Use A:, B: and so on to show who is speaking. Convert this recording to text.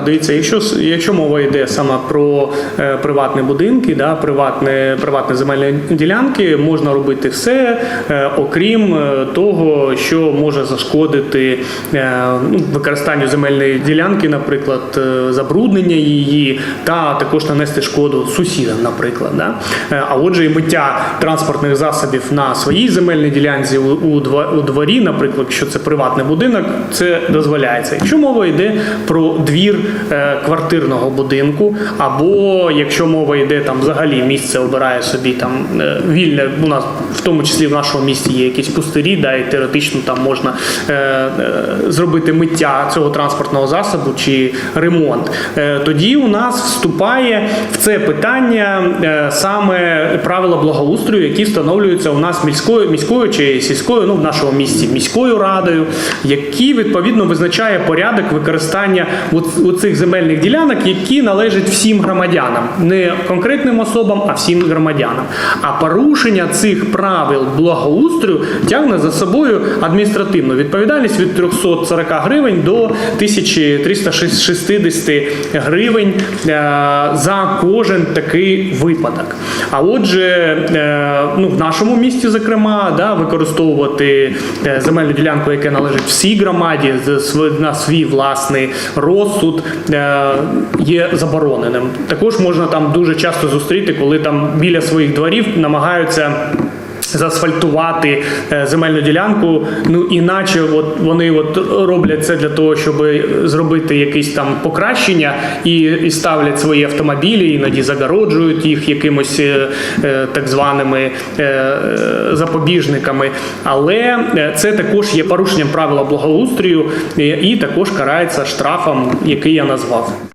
A: Дивіться, якщо якщо мова йде саме про е, приватні будинки, да, приватне, приватні земельні ділянки, можна робити все, е, окрім е, того, що може зашкодити ну, використанню земельної ділянки, наприклад, забруднення її, та також нанести шкоду сусідам, наприклад. Да? А отже, і миття транспортних засобів на своїй земельній ділянці у, дворі, наприклад, якщо це приватний будинок, це дозволяється. Якщо мова йде про двір квартирного будинку, або якщо мова йде там взагалі місце обирає собі там е, вільне, у нас в тому числі в нашому місті є якісь пустирі, да, і теоретично там можна е, е, зробити миття цього транспортного засобу чи ремонт. Е, тоді у нас вступає в це питання е, саме правила благоустрою, які встановлюються у нас міською міською чи сільською, ну в нашому місті міською радою, які відповідно визначає порядок використання у цих земельних ділянок, які належать всім громадянам, не конкретним особам, а всім громадянам. А порушення цих правил благоустрою тягне за собою адміністративну відповідальність від 340 гривень до 1360 гривень е, за кожен такий випадок. А отже, е, ну, в нашому місті, зокрема, да, використовувати е, земельну ділянку, яка належить всій громаді, на свій власний розсуд е, є забороненим. Також можна там дуже часто зустріти, коли там біля своїх дворів намагаються. Заасфальтувати е, земельну ділянку, ну іначе от вони от роблять це для того, щоб зробити якісь там покращення, і, і ставлять свої автомобілі, іноді загороджують їх якимось е, е, так званими запобіжниками. Але це також є порушенням правила благоустрою і також карається штрафом, який я назвав.